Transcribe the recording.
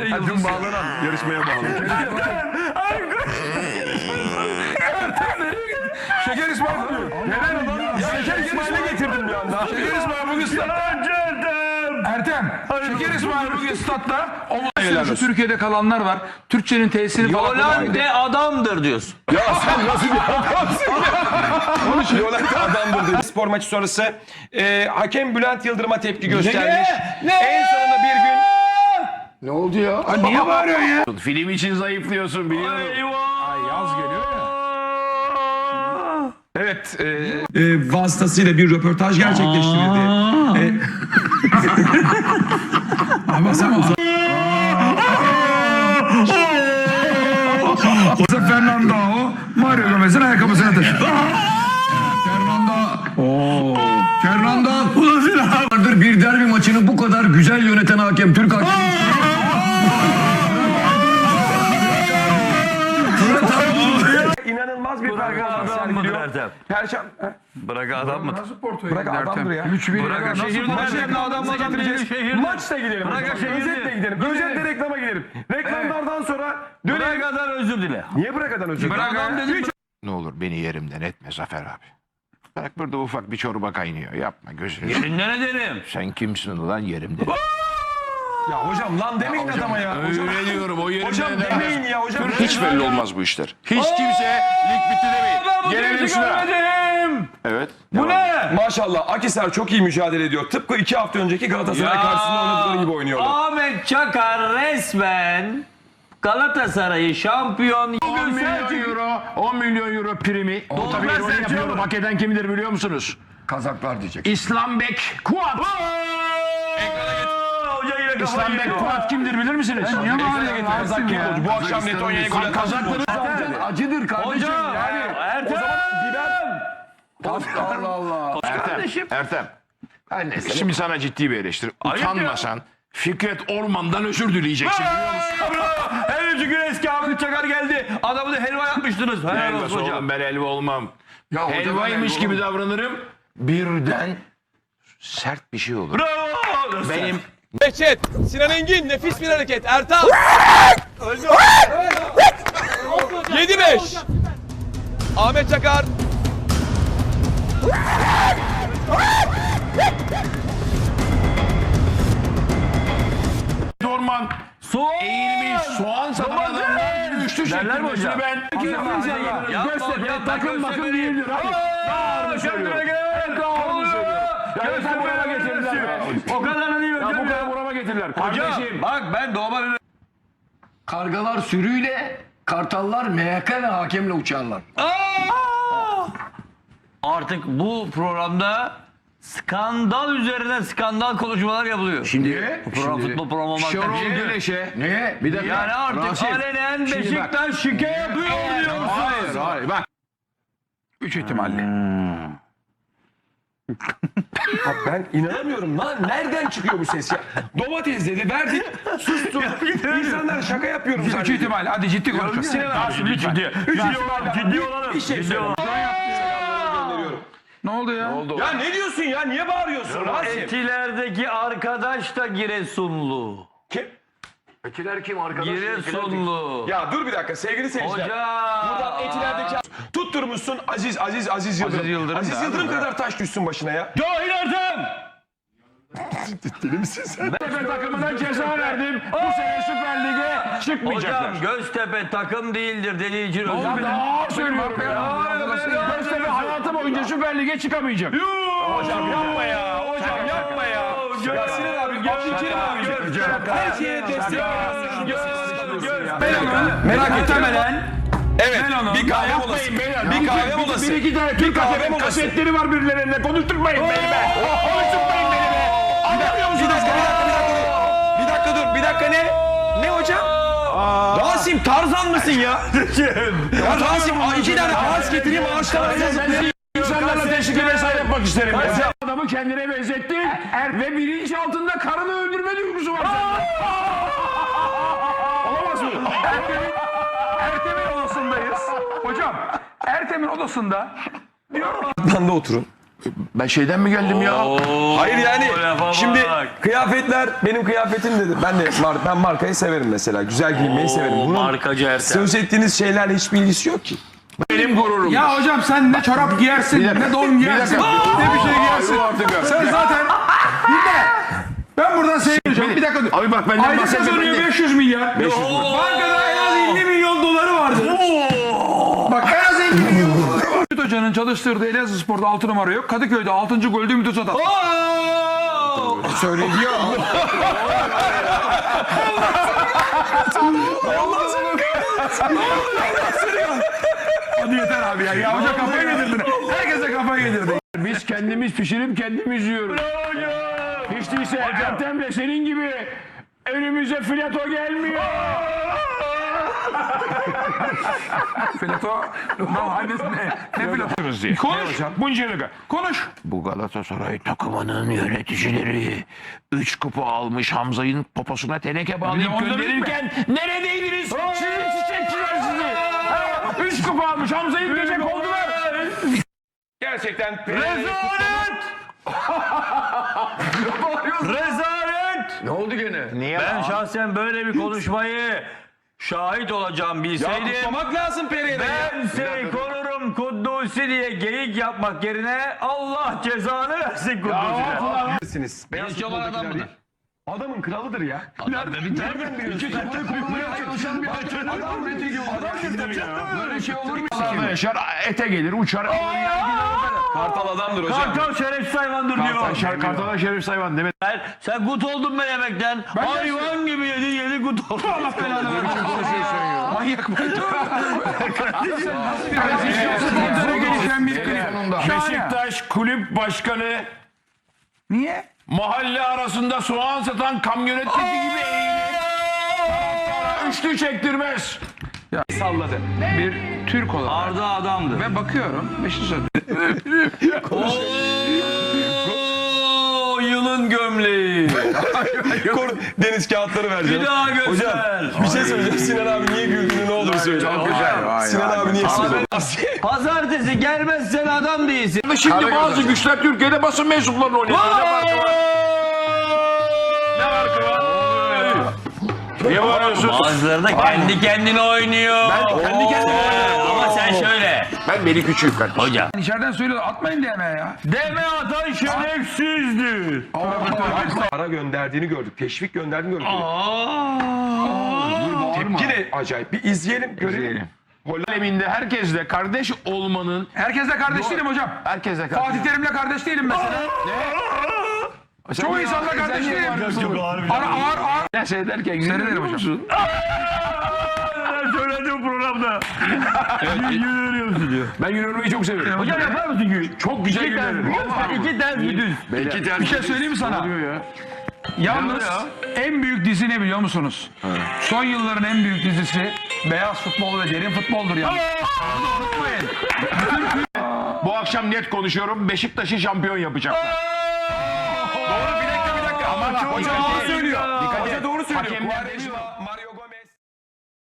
de yıldız. bağlanan yarışmaya bağlı. Şeker İsmail diyor. Neden adam? Şeker İsmail'e getirdim bir anda. Şeker İsmail bugün statta. Ertem. Şeker İsmail bugün statta. Omuz şu Türkiye'de kalanlar var. Türkçenin tesiri falan. Yolande adamdır diyorsun. Ya sen nasıl bir adamsın ya? Konuşuyor. Yolanda adamdır dedi. Spor maçı sonrası e, hakem Bülent Yıldırım'a tepki göstermiş. En sonunda bir gün Ne oldu ya? Ha, niye bağırıyorsun ya? Film için zayıflıyorsun biliyorum. Yaz geliyor ya. Evet. E, e, vasıtasıyla bir röportaj gerçekleştirdi. E, ama sen o Jose Fernando Mario Gomez'in ayakkabısını taşıdı. Fernando. Oo. Fernando. Vardır bir derbi maçını bu kadar güzel yöneten hakem Türk hakem. İnanılmaz bir performans Adam mıdır sergiliyor. Ertem? Perşembe Bırak adam mı? Nasıl Porto'ya Bırak adamdır ya. 3-1. Bırak şehirde Maçı adam adam değil getireceğiz. şehirde. Maçta gidelim. Bırak Bırak şehirde. Özetle gidelim. Özetle reklama gidelim. Reklamlardan sonra dönelim. Bırakadan özür dile. Niye bırakadan özür Bırak adam dedim. Ne olur beni yerimden etme Zafer abi. Bak burada ufak bir çorba kaynıyor. Yapma gözünü. Yerinden ederim. Sen kimsin ulan yerimde? Ya hocam lan demeyin adama ya. Hocam, Öyle diyorum o yerimde hocam eder. demeyin ya hocam. Hiç belli olmaz bu işler. Hiç kimse lig bitti demeyin. Gelelim şuna. görmedim. Evet. Bu ne? Maşallah Akisar çok iyi mücadele ediyor. Tıpkı iki hafta önceki Galatasaray karşısında oynadıkları gibi oynuyorlar. Ahmet Çakar resmen Galatasaray'ı şampiyon 10 milyon euro, 10 milyon euro primi. O tabii ironi yapıyorum. Hak eden kimdir biliyor musunuz? Kazaklar diyecek. İslam Bek Kuat. Hoca yine kafayı İslam Bek yedi. Kuat kimdir bilir misiniz? Niye bağırıyorsun? Kazak gibi oldu. Bu akşam Letonya'ya gol atan Kazakları Acıdır kardeşim. Hocam Yani. Ertem. Allah Allah. Ertem, Ertem. Şimdi sana ciddi bir eleştiri. Utanmasan Fikret Orman'dan özür dileyeceksin biliyor musun? Her üçü gün eski Ahmet Çakar geldi. Adamı da helva yapmıştınız. Helal olsun hocam. oğlum ben helva olmam. Ya Helvaymış ben- gibi davranırım. Birden sert bir şey olur. Bravo. Benim Behçet, Sinan Engin nefis bir hareket. Ertan. 7-5. Ahmet Çakar. Orman Soğan. eğilmiş soğan gibi üçlü Derler mi hocam? ben. Göztepe takım makım değildir. Hadi. Bağırma söylüyorum. Göztepe buraya getirdiler. O kadar değil hocam. Bu kadar getirdiler. Hocam Kardeşim. bak ben doğma. Kargalar sürüyle, kartallar MHK ve hakemle uçarlar. Artık bu programda skandal üzerine skandal konuşmalar yapılıyor. Şimdi, Bu program futbol programı olmaktan Şenol bir şey değil. Güneş'e ne? Bir dakika. Yani artık Rasim, alenen şimdi bak. Beşiktaş şike yapıyor diyorsunuz. Hayır hayır bak. 3 ihtimalle. Ben inanamıyorum lan. Nereden çıkıyor bu ses ya? Domates dedi verdik. Sustu. İnsanlar şaka yapıyorum 3 zannediyor. ihtimalle. Hadi ciddi konuşalım. Sinan abi. Ciddi ciddi. Ciddi olalım. Ciddi olalım. Bir şey söyle. gönderiyorum. Ne oldu ya? Ya ne diyorsun ya? Niye bağırıyorsun Rasim? Etilerdeki arkadaş da Giresunlu. Kim? Etiler kim arkadaş? Giresunlu. Ya dur bir dakika sevgili seyirciler. Hocam. Buradan etilerdeki tutturmuşsun Aziz Aziz Aziz Yıldırım. Aziz Yıldırım Aziz da Yıldırım abi. kadar taş düşsün başına ya. Cahil Ertem. Göztepe takımına ceza verdim. Bu sene Süper Lig'e çıkmayacaklar. Hocam Göztepe takım değildir dediği için özür Ben dilerim. daha söylüyorum ya. Göztepe hayatı boyunca Süper Lig'e çıkamayacak. Hocam yapma ya. Hocam yapma ya. Ya Sinan abi Abdülkerim abi. Her şeye destek. Merak etme. Evet. Bir kahve molası. Bir kahve molası. Bir iki tane Türk kahve kasetleri var birilerine. Konuşturmayın beni be. Konuşturmayın beni be. Anlamıyor Bir musunuz? dakika, bir dakika, bir dakika. Bir dakika dur, bir dakika ne? Ne hocam? Rasim Tarzan mısın ya? ya Rasim iki tane ağaç getireyim ağaçtan zıplayayım. İnsanlarla teşvik vesaire yapmak isterim. ya. Adamı kendine benzettin ve bilinç altında karını öldürme duygusu var sende. Olamaz mı? Hocam Ertem'in odasında Apartmanda oturun. Ben şeyden mi geldim ya? Hayır yani lafa şimdi bak. kıyafetler benim kıyafetim dedi. Ben de mar- ben markayı severim mesela. Güzel giyinmeyi severim. Bunun Markacı Ertem. söz ettiğiniz şeylerle hiçbir ilgisi yok ki. Benim gururum. Ya hocam sen ne çorap giyersin, ne don giyersin, ne bir şey giyersin. Sen zaten... Dinle. Ben buradan seyredeceğim. Bir dakika dur. Abi bak benden Ayda bahsetme. kazanıyor 500 milyar. 500 Bankada en az 50 milyon doları vardı. Bak en az 50 milyon doları var. Ümit Hoca'nın çalıştırdığı Elazığ Spor'da 6 numara yok. Kadıköy'de 6. golde Ümit Özat attı. Söyledi ya. Hadi yeter abi ya. Ya hoca kafayı yedirdin. Herkese kafayı yedirdin. Biz kendimiz pişirip kendimiz yiyoruz. Hiç değilse Ertem de senin gibi önümüze fileto gelmiyor. Ne annesi ne? Ne fileto? diye. Konuş. Bunca yıllık. Konuş. Bu Galatasaray takımının yöneticileri 3 kupa almış Hamza'nın poposuna teneke bağlayıp onda gönderirken neredeydiniz? Sizi çiçekçiler sizi. 3 kupa almış Hamza'yı gece kovdular. Gerçekten Rezalet! Rezalet! Ne oldu gene? Niye? Ben şahsen böyle bir konuşmayı şahit olacağım bilseydim. kutlamak lazım Pereira'yı. Ben seni korurum Kuddusi diye geyik yapmak yerine Allah cezanı versin Kuddusi'ne. Beyaz futboldaki adam mıdır? Adamın kralıdır ya. Nereden biliyorsun? Böyle şey olur mu? Adam yaşar, ete gelir, uçar. Kartal adamdır hocam. Kartal şerefsiz hayvandır diyor. Yaşar, Kartal'a şerif sayvan demet. Sen, sen gut oldun be yemekten. Hayvan gibi yedin yedin gut oldun. Allah belanı Manyak mı? Spontane gelişen bir klip. Beşiktaş kulüp başkanı Niye? mahalle arasında soğan satan kamyonetteki gibi eğilip üçlü çektirmez. Salladı. Bir Türk olarak. Arda adamdı. Ve bakıyorum Beşiktaş Oo, yılın gömleği. Kor- Deniz kağıtları vereceğim. Bir daha göster. Hocam bir şey söyleyeceğim. Sinan abi niye güldüğünü ne olur söyle. Çok güzel. Sinan abi niye söylüyor? Pazartesi gelmezsen adam değilsin. Şimdi bazı güçler Türkiye'de basın mensuplarını oynuyor. Niye bağırıyorsun? Bazıları da kendi kendine oynuyor. Ben kendi kendime oynuyorum. Ama sen şöyle. Ben beni küçüğüm kardeşim. Hocam. İçeriden söylüyor atmayın deme ya. Deme atan şerefsizdir. Para gönderdiğini gördük. Teşvik gönderdiğini gördük. Tepki de acayip. Bir izleyelim görelim. Aleminde herkesle kardeş olmanın Herkesle kardeş değilim hocam. herkesle kardeş. Fatih Terim'le kardeş değilim mesela. Çoğu insanla kardeş değilim. Ara ağır ağır. Ne seyrederken Seyrederim gülüyor hocam. söyledim programda. Ben yürümeyi çok seviyorum. Hocam yapar mısın gün? Çok güzel yürüyorum. İki ters bir düz. Bir şey söyleyeyim mi sana? Yalnız en büyük dizi ne biliyor musunuz? Son yılların en büyük dizisi Beyaz Futbol ve Derin Futbol'dur unutmayın. Bu akşam net konuşuyorum. Beşiktaş'ı şampiyon yapacaklar. Doğru bir dakika bir dakika. Ama çok hoca iyi. doğru söylüyor. Dikkat et. Hoca doğru söylüyor. Hakemler